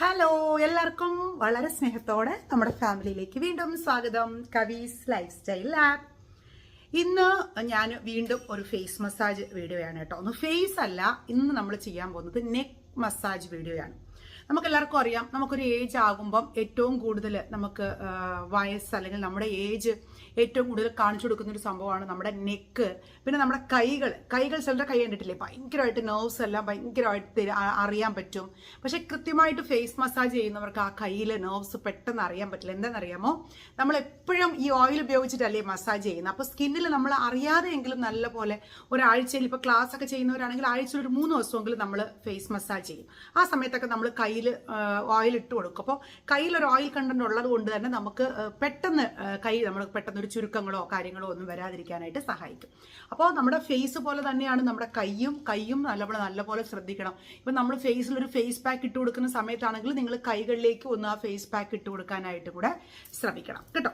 Hello എല്ലാവർക്കും വളരെ സ്നേഹത്തോടെ നമ്മുടെ ഫാമിലിയിലേക്ക് വീണ്ടും സ്വാഗതം. കവീസ് ലൈഫ് സ്റ്റൈൽ ആപ്പ് ഇന്ന് ഞാൻ വീണ്ടും ഒരു ഫേസ് മസാജ് വീഡിയോ ആണ് കേട്ടോ. ഒന്ന് ഫേസ് അല്ല ഇന്ന് നമ്മൾ ചെയ്യാൻ പോകുന്നത് നെക്ക് മസാജ് വീഡിയോ ആണ്. നമുക്ക് എല്ലാവർക്കും അറിയാം നമുക്കൊരു ഏജ് ആകുമ്പം ഏറ്റവും കൂടുതൽ നമുക്ക് വയസ്സ് അല്ലെങ്കിൽ നമ്മുടെ ഏജ് ഏറ്റവും കൂടുതൽ കാണിച്ചു കൊടുക്കുന്ന ഒരു സംഭവമാണ് നമ്മുടെ നെക്ക് പിന്നെ നമ്മുടെ കൈകൾ. കൈകൾ ചിലരുടെ കൈ കണ്ടിട്ടില്ലേ? ഭയങ്കരമായിട്ട് നെർവ്സ് എല്ലാം ഭയങ്കരമായിട്ട് അറിയാൻ പറ്റും. പക്ഷെ കൃത്യമായിട്ട് ഫേസ് മസാജ് ചെയ്യുന്നവർക്ക് ആ കയ്യിലെ നെർവ്സ് പെട്ടെന്ന് അറിയാൻ പറ്റില്ല. എന്താണെന്നറിയാമോ? നമ്മൾ എപ്പോഴും ഈ ഓയിൽ ഉപയോഗിച്ചിട്ടല്ലേ മസാജ് ചെയ്യുന്നത്. അപ്പോൾ സ്കിന്നിൽ നമ്മൾ അറിയാതെയെങ്കിലും നല്ല പോലെ ഒരാഴ്ചയിൽ ഇപ്പോൾ ക്ലാസ് ഒക്കെ ചെയ്യുന്നവരാണെങ്കിൽ ആഴ്ചയിൽ ഒരു മൂന്ന് ദിവസമെങ്കിലും നമ്മൾ ഫേസ് മസാജ് ചെയ്യും. ആ സമയത്തൊക്കെ നമ്മൾ കയ്യിൽ ഓയിൽ ഇട്ട് കൊടുക്കും. അപ്പോൾ കയ്യിൽ ഒരു ഓയിൽ കണ്ടന്റ് ഉള്ളത് കൊണ്ട് തന്നെ നമുക്ക് പെട്ടെന്ന് കൈ നമ്മൾ പെട്ടെന്ന് ഒരു ചുരുക്കങ്ങളോ കാര്യങ്ങളോ ഒന്നും വരാതിരിക്കാനായിട്ട് സഹായിക്കും. അപ്പോൾ നമ്മുടെ ഫേസ് പോലെ തന്നെയാണ് നമ്മുടെ കൈയും കൈയും നല്ലപോലെ നല്ലപോലെ ശ്രദ്ധിക്കണം. ഇപ്പം നമ്മൾ ഫേസിൽ ഒരു ഫേസ് പാക്ക് ഇട്ട് കൊടുക്കുന്ന സമയത്താണെങ്കിൽ നിങ്ങൾ കൈകളിലേക്ക് ഒന്ന് ആ ഫേസ് പാക്ക് ഇട്ട് കൊടുക്കാനായിട്ട് കൂടെ ശ്രമിക്കണം. കേട്ടോ?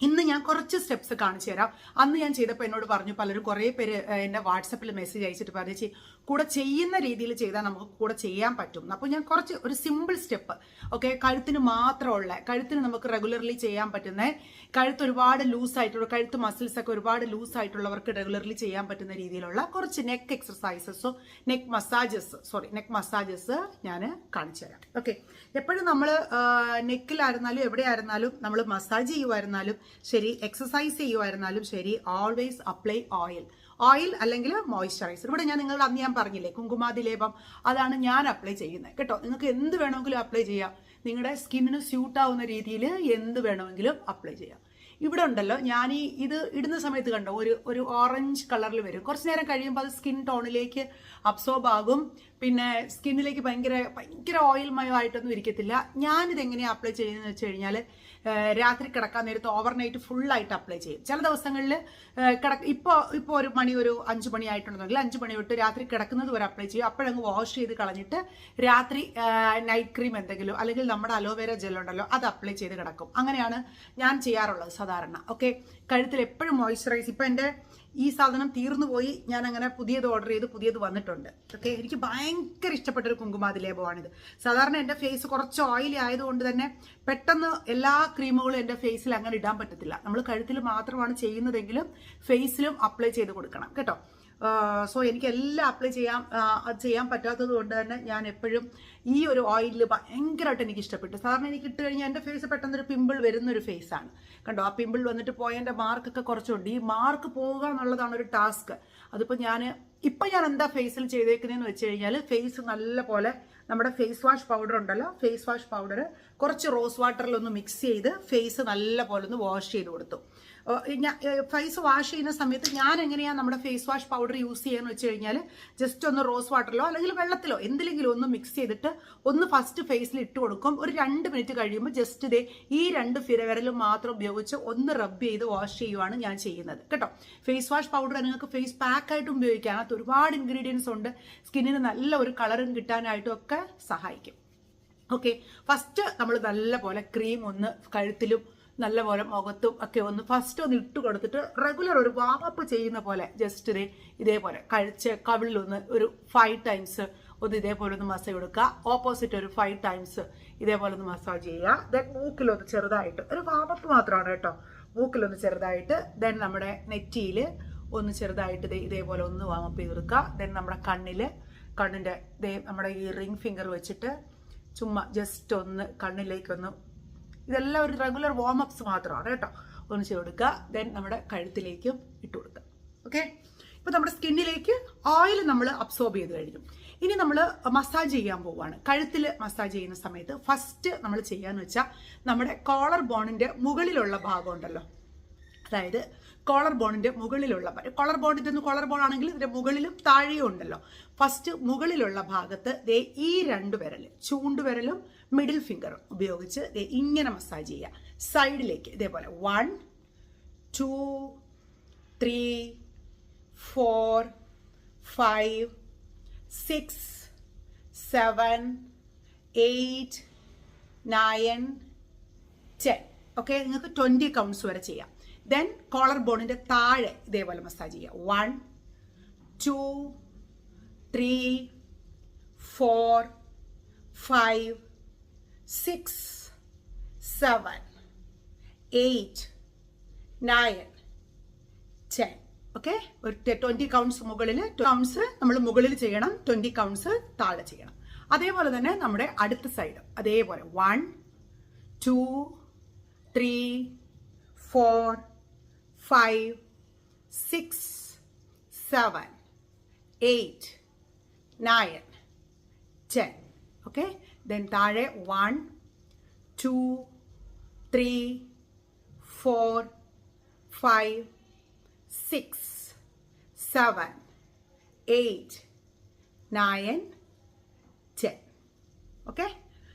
ഇന്ന് ഞാൻ കുറച്ച് സ്റ്റെപ്സ് കാണിച്ചു തരാം. അന്ന് ഞാൻ ചെയ്തപ്പോൾ എന്നോട് പറഞ്ഞു പലരും കുറേ പേര് എന്റെ വാട്സപ്പിൽ മെസ്സേജ് അയച്ചിട്ട് പറഞ്ഞു "ചേച്ചി, കൂടെ ചെയ്യുന്ന രീതിയിൽ ചെയ്താൽ നമുക്ക് കൂടെ ചെയ്യാൻ പറ്റും. അപ്പോൾ ഞാൻ കുറച്ച് ഒരു സിമ്പിൾ സ്റ്റെപ്പ് ഓക്കെ കഴുത്തിന് മാത്രമുള്ള കഴുത്തിന് നമുക്ക് റെഗുലർലി ചെയ്യാൻ പറ്റുന്ന കഴുത്ത് ഒരുപാട് ലൂസ് ആയിട്ടുള്ള കഴുത്ത് മസിൽസ് ഒക്കെ ഒരുപാട് ലൂസ് ആയിട്ടുള്ളവർക്ക് റെഗുലർലി ചെയ്യാൻ പറ്റുന്ന രീതിയിലുള്ള കുറച്ച് neck എക്സസൈസസോ neck massages sorry neck massages ഞാൻ കാണിച്ചു തരാം. ഓക്കെ എപ്പോഴും നമ്മൾ നെക്കിലായിരുന്നാലും എവിടെയായിരുന്നാലും നമ്മൾ മസാജ് ചെയ്യുമായിരുന്നാലും ശരി എക്സസൈസ് ചെയ്യുമായിരുന്നാലും ശരി ഓൾവേസ് അപ്ലൈ ഓയിൽ ഓയിൽ അല്ലെങ്കിൽ മോയ്സ്ചറൈസർ ഇവിടെ ഞാൻ നിങ്ങളുടെ അന്ന് ഞാൻ പറഞ്ഞില്ലേ കുങ്കുമാതി ലേപം അതാണ് ഞാൻ അപ്ലൈ ചെയ്യുന്നത്. കേട്ടോ? നിങ്ങൾക്ക് എന്ത് വേണമെങ്കിലും അപ്ലൈ ചെയ്യാം. നിങ്ങളുടെ സ്കിന്നിന് സ്യൂട്ട് ആവുന്ന രീതിയിൽ എന്ത് വേണമെങ്കിലും അപ്ലൈ ചെയ്യാം. ഇവിടെ ഉണ്ടല്ലോ ഞാൻ ഈ ഇത് ഇടുന്ന സമയത്ത് കണ്ടോ ഒരു ഒരു ഓറഞ്ച് കളറിൽ വരും. കുറച്ച് നേരം കഴിയുമ്പോൾ അത് സ്കിൻ ടോണിലേക്ക് അബ്സോർബ് ആകും. പിന്നെ സ്കിന്നിലേക്ക് ഭയങ്കര ഭയങ്കര ഓയിൽ മയമായിട്ടൊന്നും ഇരിക്കത്തില്ല. ഞാനിത് എങ്ങനെയാണ് അപ്ലൈ ചെയ്യുന്നതെന്ന് വെച്ച് കഴിഞ്ഞാൽ രാത്രി കിടക്കാൻ നേരത്ത് ഓവർനൈറ്റ് ഫുള്ളായിട്ട് അപ്ലൈ ചെയ്യും. ചില ദിവസങ്ങളിൽ കിടക്ക ഇപ്പോൾ ഇപ്പോൾ ഒരു മണി ഒരു അഞ്ച് മണി ആയിട്ടുണ്ടെങ്കിൽ അഞ്ച് മണി തൊട്ട് രാത്രി കിടക്കുന്നത് വരെ അപ്ലൈ ചെയ്യും. അപ്പോഴങ്ങ് വാഷ് ചെയ്ത് കളഞ്ഞിട്ട് രാത്രി നൈറ്റ് ക്രീം എന്തെങ്കിലും അല്ലെങ്കിൽ നമ്മുടെ അലോവേര ജെൽ ഉണ്ടല്ലോ അത് അപ്ലൈ ചെയ്ത് കിടക്കും. അങ്ങനെയാണ് ഞാൻ ചെയ്യാറുള്ളത് സാധാരണ. ഓക്കെ കഴുത്തിൽ എപ്പോഴും മോയ്സ്ചറൈസ് ഇപ്പം എന്റെ ഈ സാധനം തീർന്നു പോയി. ഞാൻ അങ്ങനെ പുതിയത് ഓർഡർ ചെയ്ത് പുതിയത് വന്നിട്ടുണ്ട്. ഓക്കെ എനിക്ക് ഭയങ്കര ഇഷ്ടപ്പെട്ട ഒരു കുങ്കുമാതി ലേപമാണിത് സാധാരണ എന്റെ ഫേസ് കുറച്ച് ഓയിലി ആയതുകൊണ്ട് തന്നെ പെട്ടെന്ന് എല്ലാ ക്രീമുകളും എന്റെ ഫേസിൽ അങ്ങനെ ഇടാൻ പറ്റത്തില്ല. നമ്മൾ കഴുത്തിൽ മാത്രമാണ് ചെയ്യുന്നതെങ്കിലും ഫേസിലും അപ്ലൈ ചെയ്ത് കൊടുക്കണം. കേട്ടോ? സോ എനിക്ക് എല്ലാം അപ്ലൈ ചെയ്യാം അത് ചെയ്യാൻ പറ്റാത്തത് കൊണ്ട് തന്നെ ഞാൻ എപ്പോഴും ഈ ഒരു ഓയിലിൽ ഭയങ്കരമായിട്ട് എനിക്ക് ഇഷ്ടപ്പെട്ടു. സാറിന് എനിക്ക് ഇട്ട് കഴിഞ്ഞാൽ എന്റെ ഫേസ് പെട്ടെന്ന് ഒരു പിമ്പിൾ വരുന്ന ഒരു ഫേസാണ് കണ്ടോ ആ പിമ്പിൾ വന്നിട്ട് പോയതിന്റെ മാർക്കൊക്കെ കുറച്ചുണ്ട്. ഈ മാർക്ക് പോവുക എന്നുള്ളതാണ് ഒരു ടാസ്ക് അതിപ്പോൾ ഞാൻ ഇപ്പം ഞാൻ എന്താ ഫേസിൽ ചെയ്തേക്കുന്നതെന്ന് വെച്ച് കഴിഞ്ഞാൽ ഫേസ് നല്ല പോലെ നമ്മുടെ ഫേസ് വാഷ് പൗഡർ ഉണ്ടല്ലോ ഫേസ് വാഷ് പൗഡർ കുറച്ച് റോസ് വാട്ടറിലൊന്ന് മിക്സ് ചെയ്ത് ഫേസ് നല്ല പോലെ ഒന്ന് വാഷ് ചെയ്ത് കൊടുത്തു. ഫേസ് വാഷ് ചെയ്യുന്ന സമയത്ത് ഞാൻ എങ്ങനെയാണ് നമ്മുടെ ഫേസ് വാഷ് പൗഡർ യൂസ് ചെയ്യാന്ന് വെച്ച് കഴിഞ്ഞാൽ ജസ്റ്റ് ഒന്ന് റോസ് വാട്ടറിലോ അല്ലെങ്കിൽ വെള്ളത്തിലോ എന്തിലെങ്കിലും ഒന്ന് മിക്സ് ചെയ്തിട്ട് ഒന്ന് ഫസ്റ്റ് ഫേസിൽ ഇട്ട് കൊടുക്കും. ഒരു രണ്ട് മിനിറ്റ് കഴിയുമ്പോൾ ജസ്റ്റ് ഇതേ ഈ രണ്ട് ഫിരവിരലും മാത്രം ഉപയോഗിച്ച് ഒന്ന് റബ്ബ് ചെയ്ത് വാഷ് ചെയ്യുവാണ് ഞാൻ ചെയ്യുന്നത്. കേട്ടോ? ഫേസ് വാഷ് പൗഡർ നിങ്ങൾക്ക് ഫേസ് പാക്ക് ആയിട്ട് ഉപയോഗിക്കാം. അത് ഒരുപാട് ഇൻഗ്രീഡിയൻസ് ഉണ്ട്. സ്കിന്നിന് നല്ല ഒരു കളറും കിട്ടാനായിട്ടും ഒക്കെ സഹായിക്കും. ഓക്കെ ഫസ്റ്റ് നമ്മൾ നല്ല പോലെ ക്രീം ഒന്ന് കഴുത്തിലും നല്ല പോലെ മുഖത്തും ഒക്കെ ഒന്ന് ഫസ്റ്റ് ഒന്ന് ഇട്ട് കൊടുത്തിട്ട് റെഗുലർ ഒരു വാമപ്പ് ചെയ്യുന്ന പോലെ ജസ്റ്റ് ഇതേ ഇതേപോലെ കഴിച്ച് കവിളിലൊന്ന് ഒരു ഫൈവ് ടൈംസ് ഒന്ന് ഇതേപോലെ ഒന്ന് മസാജ് കൊടുക്കുക. ഓപ്പോസിറ്റ് ഒരു ഫൈവ് ടൈംസ് ഇതേപോലെ ഒന്ന് മസാജ് ചെയ്യുക. ദെൻ മൂക്കിലൊന്ന് ചെറുതായിട്ട് ഒരു വാമപ്പ് മാത്രമാണ് കേട്ടോ. മൂക്കിലൊന്ന് ചെറുതായിട്ട് ദെൻ നമ്മുടെ നെറ്റിയിൽ ഒന്ന് ചെറുതായിട്ട് ഇതേപോലെ ഒന്ന് വാമപ്പ് ചെയ്ത് കൊടുക്കുക. ദെൻ നമ്മുടെ കണ്ണിൽ കണ്ണിന്റെ നമ്മുടെ ഈ റിംഗ് ഫിംഗർ വെച്ചിട്ട് ചുമ്മാ ജസ്റ്റ് ഒന്ന് കണ്ണിലേക്കൊന്ന് ഇതെല്ലാം ഒരു റെഗുലർ വാം അപ്സ് മാത്രമാണ് കേട്ടോ. ഒന്ന് കൊടുക്കുക ദെൻ നമ്മുടെ കഴുത്തിലേക്കും ഇട്ട് കൊടുക്കുക. ഓക്കെ ഇപ്പോൾ നമ്മുടെ സ്കിന്നിലേക്ക് ഓയിൽ നമ്മൾ അബ്സോർബ് ചെയ്ത് കഴിഞ്ഞു. ഇനി നമ്മൾ മസാജ് ചെയ്യാൻ പോവുകയാണ്. കഴുത്തിൽ മസാജ് ചെയ്യുന്ന സമയത്ത് ഫസ്റ്റ് നമ്മൾ ചെയ്യാന്ന് വെച്ചാൽ നമ്മുടെ കോളർ ബോണിന്റെ മുകളിലുള്ള ഭാഗം ഉണ്ടല്ലോ. അതായത് കോളർ ബോണിന്റെ മുകളിലുള്ള കോളർ ബോണിന്റെ ഒന്ന് കോളർ ബോൺ ആണെങ്കിൽ ഇതിന്റെ മുകളിലും താഴെയും ഉണ്ടല്ലോ. ഫസ്റ്റ് മുകളിലുള്ള ഭാഗത്ത് ദേ ഈ രണ്ട് വിരൽ ചൂണ്ടുവിരലും മിഡിൽ ഫിംഗറും ഉപയോഗിച്ച് ദേ ഇങ്ങനെ മസാജ് ചെയ്യുക. സൈഡിലേക്ക് ഇതേപോലെ one two three four five six seven eight nine ten okay നിങ്ങൾക്ക് ട്വന്റി കൗണ്ട്സ് വരെ ചെയ്യാം. ദെൻ കോളർ ബോണിന്റെ താഴെ ഇതേപോലെ മസാജ് ചെയ്യുക one two three four five six seven eight nine ten okay ഒരു ട്വന്റി കൗണ്ട്സ് മുകളിൽ കൗണ്ട്സ് നമ്മൾ മുകളിൽ ചെയ്യണം. ട്വന്റി കൗണ്ട്സ് താഴെ ചെയ്യണം. അതേപോലെ തന്നെ നമ്മുടെ അടുത്ത സൈഡ് അതേപോലെ. One two three four five six seven eight nine ten okay then താഴെ one two three four five six seven eight nine ten okay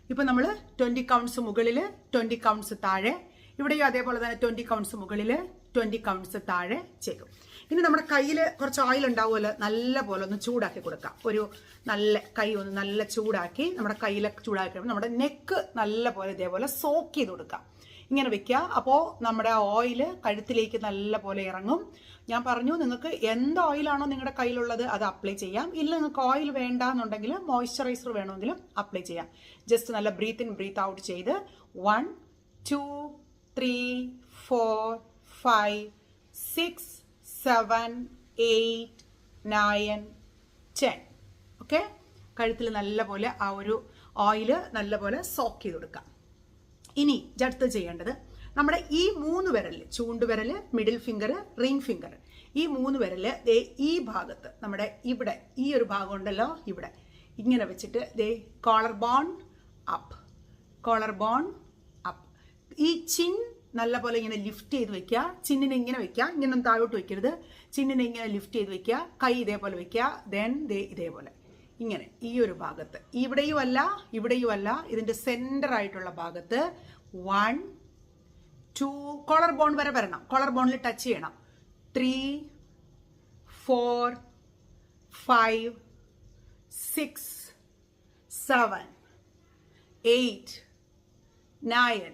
ഇപ്പം നമ്മൾ ട്വന്റി കൗണ്ട്സ് മുകളിൽ ട്വന്റി കൗണ്ട്സ് താഴെ. ഇവിടെയും അതേപോലെ തന്നെ ട്വന്റി കൗണ്ട്സ് മുകളിൽ ട്വന്റി കൗണ്ട്സ് താഴെ ചെയ്തു ഇനി നമ്മുടെ കയ്യിൽ കുറച്ച് ഓയിൽ ഉണ്ടാവുമല്ലോ നല്ല പോലെ ഒന്ന് ചൂടാക്കി കൊടുക്കാം. ഒരു നല്ല കൈ ഒന്ന് നല്ല ചൂടാക്കി നമ്മുടെ കയ്യിലൊക്കെ ചൂടാക്കി നമ്മുടെ നെക്ക് നല്ല പോലെ ഇതേപോലെ സോക്ക് ചെയ്ത് കൊടുക്കാം. ഇങ്ങനെ വെക്കുക. അപ്പോൾ നമ്മുടെ ഓയിൽ കഴുത്തിലേക്ക് നല്ല പോലെ ഇറങ്ങും. ഞാൻ പറഞ്ഞു നിങ്ങൾക്ക് എന്ത് ഓയിലാണോ നിങ്ങളുടെ കയ്യിലുള്ളത് അത് അപ്ലൈ ചെയ്യാം. ഇല്ല നിങ്ങൾക്ക് ഓയിൽ വേണ്ട എന്നുണ്ടെങ്കിൽ മോയ്സ്ചറൈസർ വേണമെങ്കിലും അപ്ലൈ ചെയ്യാം. ജസ്റ്റ് നല്ല ബ്രീത്ത് ഇൻ ബ്രീത്ത് ഔട്ട് ചെയ്ത് one two three four five six seven eight nine ten okay കഴുത്തിൽ നല്ലപോലെ ആ ഒരു ഓയിൽ നല്ലപോലെ സോക്ക് ചെയ്ത് കൊടുക്കാം. ഇനി അടുത്ത് ചെയ്യേണ്ടത് നമ്മുടെ ഈ മൂന്ന് വിരൽ ചൂണ്ടുവിരൽ മിഡിൽ ഫിംഗർ റിംഗ് ഫിംഗർ ഈ മൂന്ന് വിരൽ ദേ ഈ ഭാഗത്ത് നമ്മുടെ ഇവിടെ ഈ ഒരു ഭാഗം ഉണ്ടല്ലോ ഇവിടെ. ഇങ്ങനെ വെച്ചിട്ട് ദേ collar bone up collar bone up ഈ ചിൻ നല്ല പോലെ ഇങ്ങനെ ലിഫ്റ്റ് ചെയ്ത് വെക്കുക. ചിന്നിനെ ഇങ്ങനെ വെക്കുക. ഇങ്ങനെ താഴോട്ട് വെക്കരുത്. ചിന്നിനെ ഇങ്ങനെ ലിഫ്റ്റ് ചെയ്ത് വെക്കുക. കൈ ഇതേപോലെ വെക്കുക. ദെൻ ദേ ഇതേപോലെ. ഇങ്ങനെ ഈ ഒരു ഭാഗത്ത്. ഇവിടെയും അല്ല ഇവിടെയും അല്ല. ഇതിന്റെ സെന്റർ ആയിട്ടുള്ള ഭാഗത്ത് വൺ ടു കോളർ ബോൺ വരെ വരണം. കോളർ ബോണിൽ ടച്ച് ചെയ്യണം. Three four five six seven eight nine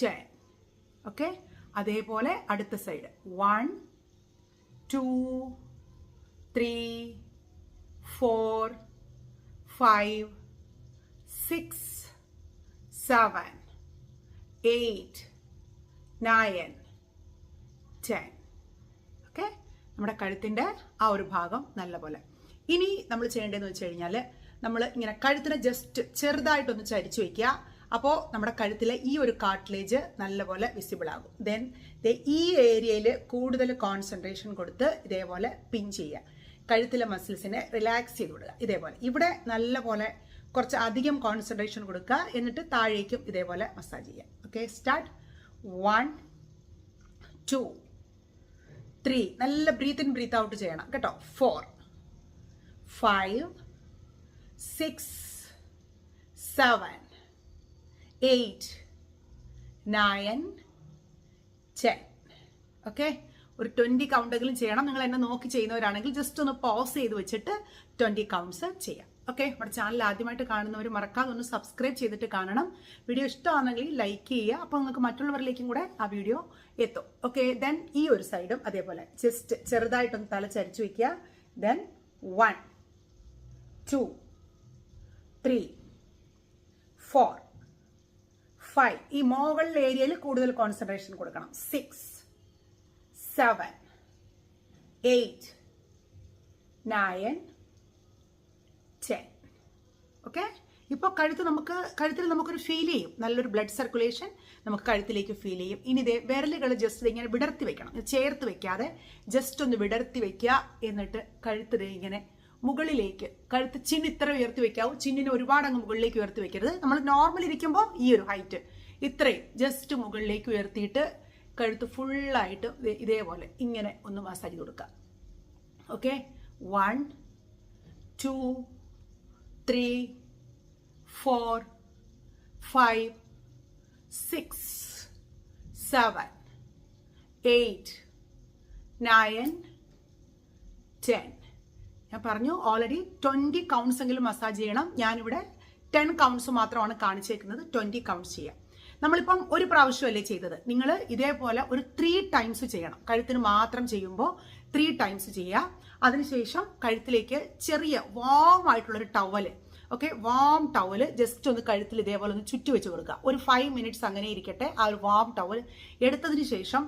ten okay അതേപോലെ അടുത്ത side one two three four five six seven eight nine ten okay നമ്മുടെ കഴുത്തിന്റെ ആ ഒരു ഭാഗം നല്ലപോലെ. ഇനി നമ്മൾ ചെയ്യേണ്ടതെന്ന് വെച്ച് കഴിഞ്ഞാൽ നമ്മൾ ഇങ്ങനെ കഴുത്തിനെ ജസ്റ്റ് ചെറുതായിട്ടൊന്ന് ചരിച്ചു വയ്ക്കുക അപ്പോൾ നമ്മുടെ കഴുത്തിലെ ഈ ഒരു കാർട്ടിലേജ് നല്ലപോലെ വിസിബിൾ ആകും. ദെൻ ഈ ഏരിയയിൽ കൂടുതൽ കോൺസെൻട്രേഷൻ കൊടുത്ത് ഇതേപോലെ പിൻ ചെയ്യുക. കഴുത്തിലെ മസിൽസിനെ റിലാക്സ് ചെയ്ത് കൊടുക്കുക ഇതേപോലെ. ഇവിടെ നല്ലപോലെ കുറച്ച് അധികം കോൺസെൻട്രേഷൻ കൊടുക്കുക. എന്നിട്ട് താഴേക്കും ഇതേപോലെ മസാജ് ചെയ്യുക. Okay start one two three നല്ല ബ്രീത്ത് ഇൻ ബ്രീത്ത് ഔട്ട് ചെയ്യണം കേട്ടോ. Four five six seven eight nine ten okay ഒരു ട്വന്റി കൗണ്ടെങ്കിലും ചെയ്യണം. നിങ്ങൾ എന്നെ നോക്കി ചെയ്യുന്നവരാണെങ്കിൽ ജസ്റ്റ് ഒന്ന് പോസ് ചെയ്ത് വെച്ചിട്ട് ട്വന്റി കൗണ്ട്സ് ചെയ്യാം. ഓക്കെ നമ്മുടെ ചാനൽ ആദ്യമായിട്ട് കാണുന്നവർ മറക്കാതെ ഒന്ന് സബ്സ്ക്രൈബ് ചെയ്തിട്ട് കാണണം. വീഡിയോ ഇഷ്ടമാണെങ്കിൽ ലൈക്ക് ചെയ്യുക. അപ്പോൾ നിങ്ങൾക്ക് മറ്റുള്ളവരിലേക്കും കൂടെ ആ വീഡിയോ എത്തും. ഓക്കെ ദെൻ ഈ ഒരു സൈഡും അതേപോലെ. ജസ്റ്റ് ചെറുതായിട്ടൊന്ന് തല ചരിച്ചു വയ്ക്കുക then one two three four five ഈ മോകളിൽ ഏരിയയിൽ കൂടുതൽ കോൺസെൻട്രേഷൻ കൊടുക്കണം. Six seven eight nine ten okay ഇപ്പോൾ കഴുത്ത് നമുക്ക് കഴുത്തിൽ നമുക്കൊരു ഫീൽ ചെയ്യും. നല്ലൊരു ബ്ലഡ് സർക്കുലേഷൻ നമുക്ക് കഴുത്തിലേക്ക് ഫീൽ ചെയ്യും. ഇനി ഇതേ വിരലുകൾ ജസ്റ്റ് ഇങ്ങനെ വിടർത്തി വെക്കണം. ചേർത്ത് വെക്കാതെ ജസ്റ്റ് ഒന്ന് വിടർത്തി വെക്കുക എന്നിട്ട് കഴുത്തിനെ ഇങ്ങനെ മുകളിലേക്ക് കഴുത്ത് ചിന്ന് ഇത്ര ഉയർത്തി വെക്കാവൂ. ചിന്നിനെ ഒരുപാട് അങ്ങ് മുകളിലേക്ക് ഉയർത്തി വെക്കരുത്. നമ്മൾ നോർമൽ ഇരിക്കുമ്പോൾ ഈ ഒരു ഹൈറ്റ് ഇത്രയും ജസ്റ്റ് മുകളിലേക്ക് ഉയർത്തിയിട്ട് കഴുത്ത് ഫുള്ളായിട്ട് ഇതേപോലെ ഇങ്ങനെ ഒന്ന് മസാജ് കൊടുക്കുക. Okay one two three four five six seven eight nine ten ഞാൻ പറഞ്ഞു ഓൾറെഡി ട്വന്റി കൗണ്ട്സ് എങ്കിലും മസാജ് ചെയ്യണം. ഞാനിവിടെ ടെൻ കൗണ്ട്സ് മാത്രമാണ് കാണിച്ചേക്കുന്നത്. ട്വന്റി കൗണ്ട്സ് ചെയ്യാം. നമ്മളിപ്പം ഒരു പ്രാവശ്യമല്ലേ ചെയ്തത്? നിങ്ങൾ ഇതേപോലെ ഒരു ത്രീ ടൈംസ് ചെയ്യണം. കഴുത്തിന് മാത്രം ചെയ്യുമ്പോൾ ത്രീ ടൈംസ് ചെയ്യുക അതിനുശേഷം കഴുത്തിലേക്ക് ചെറിയ വാം ആയിട്ടുള്ളൊരു towel okay warm towel just ഒന്ന് കഴുത്തിൽ ഇതേപോലെ ഒന്ന് ചുറ്റി വെച്ച് കൊടുക്കുക. ഒരു ഫൈവ് മിനിറ്റ്സ് അങ്ങനെ ഇരിക്കട്ടെ. ആ ഒരു വാം ടവൽ എടുത്തതിന് ശേഷം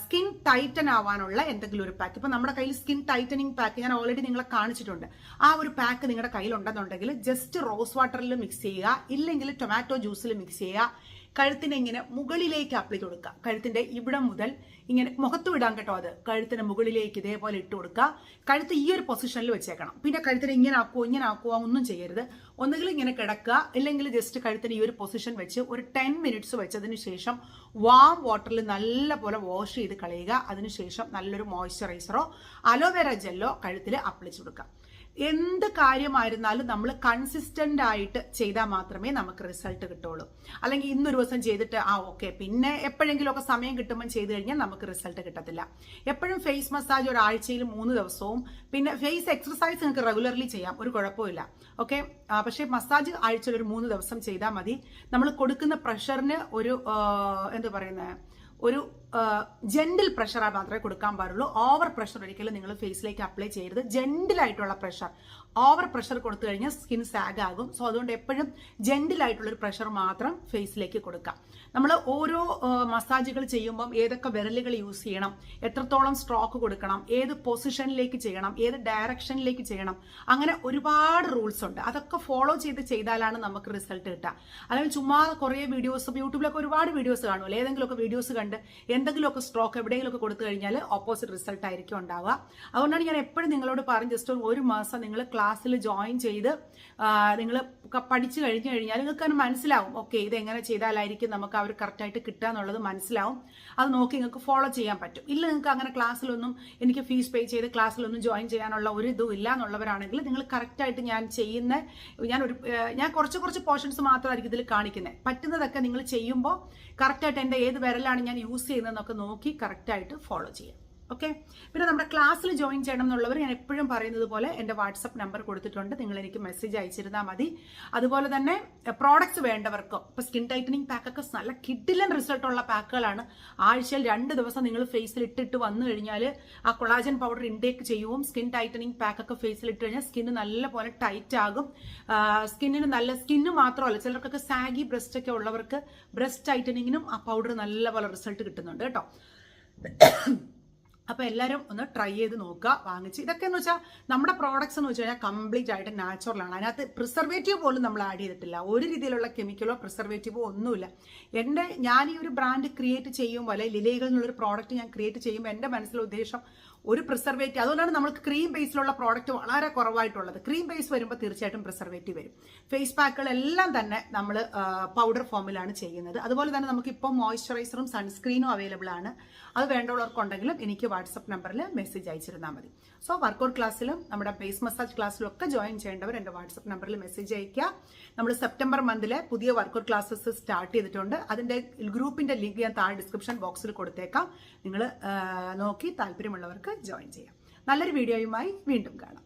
സ്കിൻ ടൈറ്റൻ ആവാനുള്ള എന്തെങ്കിലും ഒരു പാക്ക് ഇപ്പം നമ്മുടെ കയ്യിൽ സ്കിൻ ടൈറ്റനിങ് പാക്ക് ഞാൻ ഓൾറെഡി നിങ്ങളെ കാണിച്ചിട്ടുണ്ട്. ആ ഒരു പാക്ക് നിങ്ങളുടെ കയ്യിലുണ്ടെന്നുണ്ടെങ്കിൽ ജസ്റ്റ് റോസ് വാട്ടറിൽ മിക്സ് ചെയ്യുക. ഇല്ലെങ്കിൽ ടൊമാറ്റോ ജ്യൂസിൽ മിക്സ് ചെയ്യുക. കഴുത്തിന് ഇങ്ങനെ മുകളിലേക്ക് അപ്ലൈ കൊടുക്കുക. കഴുത്തിന്റെ ഇവിടെ മുതൽ ഇങ്ങനെ മുഖത്ത് വിടാൻ കേട്ടോ അത്. കഴുത്തിന് മുകളിലേക്ക് ഇതേപോലെ ഇട്ട് കൊടുക്കുക. കഴുത്ത് ഈ ഒരു പൊസിഷനിൽ വെച്ചേക്കണം. പിന്നെ കഴുത്തിനെ ഇങ്ങനെ ആക്കുവോ ഇങ്ങനെ ആക്കുവോ ഒന്നും ചെയ്യരുത്. ഒന്നുകിൽ ഇങ്ങനെ കിടക്കുക അല്ലെങ്കിൽ ജസ്റ്റ് കഴുത്തിന് ഈ ഒരു പൊസിഷൻ വെച്ച് ഒരു ടെൻ മിനിറ്റ്സ് വെച്ചതിന് ശേഷം വാം വാട്ടറിൽ നല്ല പോലെ വാഷ് ചെയ്ത് കളയുക. അതിനുശേഷം നല്ലൊരു മോയ്സ്ചറൈസറോ അലോവേറ ജെല്ലോ കഴുത്തിൽ അപ്ലൈ കൊടുക്കുക. എന്ത് കാര്യമായിരുന്നാലും നമ്മൾ കൺസിസ്റ്റന്റ് ആയിട്ട് ചെയ്താൽ മാത്രമേ നമുക്ക് റിസൾട്ട് കിട്ടുള്ളൂ. അല്ലെങ്കിൽ ഇന്നൊരു ദിവസം ചെയ്തിട്ട് ആ ഓക്കെ പിന്നെ എപ്പോഴെങ്കിലുമൊക്കെ സമയം കിട്ടുമ്പോൾ ചെയ്തു കഴിഞ്ഞാൽ നമുക്ക് റിസൾട്ട് കിട്ടത്തില്ല. എപ്പോഴും ഫേസ് മസാജ് ഒരാഴ്ചയിൽ മൂന്ന് ദിവസവും പിന്നെ ഫേസ് എക്സസൈസ് നിങ്ങൾക്ക് റെഗുലർലി ചെയ്യാം ഒരു കുഴപ്പമില്ല ഓക്കെ പക്ഷേ മസാജ് ആഴ്ചയിൽ ഒരു മൂന്ന് ദിവസം ചെയ്താൽ മതി. നമ്മൾ കൊടുക്കുന്ന പ്രഷറിന് ഒരു എന്താ പറയുന്നത് ഒരു ജെന്റിൽ പ്രഷർ മാത്രമേ കൊടുക്കാൻ പാടുള്ളൂ. ഓവർ പ്രഷർ ഒരിക്കലും നിങ്ങൾ ഫേസിലേക്ക് അപ്ലൈ ചെയ്യരുത്. ജെന്റിലായിട്ടുള്ള പ്രഷർ ഓവർ പ്രഷർ കൊടുത്തു കഴിഞ്ഞാൽ സ്കിൻ സാഗ് ആകും. സോ അതുകൊണ്ട് എപ്പോഴും ഒരു പ്രഷർ മാത്രം ഫേസിലേക്ക് കൊടുക്കാം നമ്മൾ ഓരോ മസാജുകൾ ചെയ്യുമ്പം ഏതൊക്കെ വിരലുകൾ യൂസ് ചെയ്യണം എത്രത്തോളം സ്ട്രോക്ക് കൊടുക്കണം ഏത് പൊസിഷനിലേക്ക് ചെയ്യണം ഏത് ഡയറക്ഷനിലേക്ക് ചെയ്യണം അങ്ങനെ ഒരുപാട് റൂൾസ് ഉണ്ട്. അതൊക്കെ ഫോളോ ചെയ്ത് ചെയ്താലാണ് നമുക്ക് റിസൾട്ട് കിട്ടുക. അല്ലെങ്കിൽ ചുമ്മാ കുറേ വീഡിയോസ് യൂട്യൂബിലൊക്കെ ഒരുപാട് വീഡിയോസ് കാണുമല്ലോ ഏതെങ്കിലുമൊക്കെ വീഡിയോസ് കണ്ട് എന്തെങ്കിലുമൊക്കെ സ്ട്രോക്ക് എവിടെയെങ്കിലുമൊക്കെ കൊടുത്തു കഴിഞ്ഞാൽ ഓപ്പോസിറ്റ് റിസൾട്ട് ആയിരിക്കും ഉണ്ടാവുക. അതുകൊണ്ടാണ് ഞാൻ എപ്പോഴും നിങ്ങളോട് പറഞ്ഞ് ജസ്റ്റ് ഒരു മാസം നിങ്ങൾ ക്ലാസ്സിൽ ജോയിൻ ചെയ്ത് നിങ്ങൾ പഠിച്ചു കഴിഞ്ഞു കഴിഞ്ഞാൽ നിങ്ങൾക്ക് അത് മനസ്സിലാവും. ഓക്കെ ഇത് എങ്ങനെ ചെയ്താലായിരിക്കും നമുക്ക് അവർ കറക്റ്റായിട്ട് കിട്ടുക എന്നുള്ളത് മനസ്സിലാവും. അത് നോക്കി നിങ്ങൾക്ക് ഫോളോ ചെയ്യാൻ പറ്റും. ഇല്ല നിങ്ങൾക്ക് അങ്ങനെ ക്ലാസ്സിലൊന്നും എനിക്ക് ഫീസ് പേ ചെയ്ത് ക്ലാസ്സിലൊന്നും ജോയിൻ ചെയ്യാനുള്ള ഒരു ഇതും ഇല്ല എന്നുള്ളവരാണെങ്കിൽ നിങ്ങൾ കറക്റ്റായിട്ട് ഞാൻ ചെയ്യുന്ന ഞാൻ ഒരു ഞാൻ കുറച്ച് കുറച്ച് പോർഷൻസ് മാത്രമായിരിക്കും ഇതിൽ കാണിക്കുന്നത് പറ്റുന്നതൊക്കെ നിങ്ങൾ ചെയ്യുമ്പോൾ കറക്റ്റായിട്ട് എന്റെ ഏത് വിരലാണ് ഞാൻ യൂസ് ചെയ്യുന്നതെന്നൊക്കെ നോക്കി കറക്റ്റായിട്ട് ഫോളോ ചെയ്യാം. ഓക്കെ പിന്നെ നമ്മുടെ ക്ലാസ്സിൽ ജോയിൻ ചെയ്യണം എന്നുള്ളവർ ഞാൻ എപ്പോഴും പറയുന്നത് പോലെ എന്റെ വാട്സപ്പ് നമ്പർ കൊടുത്തിട്ടുണ്ട്. നിങ്ങൾ എനിക്ക് മെസ്സേജ് അയച്ചിരുന്നാൽ മതി. അതുപോലെ തന്നെ പ്രോഡക്റ്റ്സ് വേണ്ടവർക്ക് ഇപ്പൊ സ്കിൻ ടൈറ്റനിങ് പാക്കൊക്കെ നല്ല കിഡിലൻ റിസൾട്ടുള്ള പാക്കുകളാണ് ആഴ്ചയിൽ രണ്ട് ദിവസം നിങ്ങൾ ഫേസിൽ ഇട്ടിട്ട് വന്നു കഴിഞ്ഞാൽ ആ കൊളാജൻ പൗഡർ ഇൻടേക്ക് ചെയ്യുവും സ്കിൻ ടൈറ്റനിങ് പാക്കൊക്കെ ഫേസിൽ ഇട്ട് കഴിഞ്ഞാൽ സ്കിന്ന് നല്ല പോലെ ടൈറ്റ് ആകും സ്കിന്നിന് നല്ല സ്കിന്ന് മാത്രമല്ല ചിലർക്കൊക്കെ സാഗി ബ്രസ്റ്റ് ഒക്കെ ഉള്ളവർക്ക് ബ്രസ്റ്റ് ടൈറ്റനിങ്ങിനും ആ പൗഡർ നല്ല പോലെ റിസൾട്ട് കിട്ടുന്നുണ്ട് കേട്ടോ. അപ്പൊ എല്ലാവരും ഒന്ന് ട്രൈ ചെയ്ത് നോക്കുക വാങ്ങിച്ച്. ഇതൊക്കെ എന്ന് വെച്ചാൽ നമ്മുടെ പ്രോഡക്ട്സ് എന്ന് വെച്ച് കഴിഞ്ഞാൽ കംപ്ലീറ്റ് ആയിട്ട് നാച്ചുറൽ ആണ്. അതിനകത്ത് പ്രിസർവേറ്റീവ് പോലും നമ്മൾ ആഡ് ചെയ്തിട്ടില്ല. ഒരു രീതിയിലുള്ള കെമിക്കലോ പ്രിസർവേറ്റീവോ ഒന്നുമില്ല. എന്റെ ഞാൻ ഈ ഒരു ബ്രാൻഡ് ക്രിയേറ്റ് ചെയ്യുമ്പോൾ അല്ലെങ്കിൽ ലിലൈകൾ എന്നുള്ളൊരു പ്രോഡക്റ്റ് ഞാൻ ക്രിയേറ്റ് ചെയ്യുമ്പോൾ എന്റെ മനസ്സിലെ ഉദ്ദേശം ഒരു പ്രിസർവേറ്റീവ് അതുകൊണ്ടാണ് നമുക്ക് ക്രീം ബേസിലുള്ള പ്രോഡക്റ്റ് വളരെ കുറവായിട്ടുള്ളത്. ക്രീം ബേസ് വരുമ്പോൾ തീർച്ചയായിട്ടും പ്രിസർവേറ്റീവ് വരും. ഫേസ് പാക്കുകളെല്ലാം തന്നെ നമ്മൾ പൗഡർ ഫോമിലാണ് ചെയ്യുന്നത്. അതുപോലെ തന്നെ നമുക്ക് ഇപ്പോൾ മോയ്സ്ചറൈസറും സൺസ്ക്രീനും അവൈലബിൾ ആണ്. അത് വേണ്ടവർക്കുണ്ടെങ്കിലും എനിക്ക് വാട്സപ്പ് നമ്പറിൽ മെസ്സേജ് അയച്ചിരുന്നാൽ മതി. സോ വർക്കൗട്ട് ക്ലാസ്സിലും നമ്മുടെ ഫേസ് മസാജ് ക്ലാസ്സിലും ഒക്കെ ജോയിൻ ചെയ്യേണ്ടവർ എന്റെ വാട്സപ്പ് നമ്പറിൽ മെസ്സേജ് അയക്കുക നമ്മൾ സെപ്റ്റംബർ മന്തിലെ പുതിയ വർക്കൗട്ട് ക്ലാസ്സസ് സ്റ്റാർട്ട് ചെയ്തിട്ടുണ്ട്. അതിന്റെ ഗ്രൂപ്പിന്റെ ലിങ്ക് ഞാൻ താഴെ ഡിസ്ക്രിപ്ഷൻ ബോക്സിൽ കൊടുത്തേക്കാം. നിങ്ങൾ നോക്കി താല്പര്യമുള്ളവർക്ക് ജോയിൻ ചെയ്യാം. നല്ലൊരു വീഡിയോയുമായി വീണ്ടും കാണാം.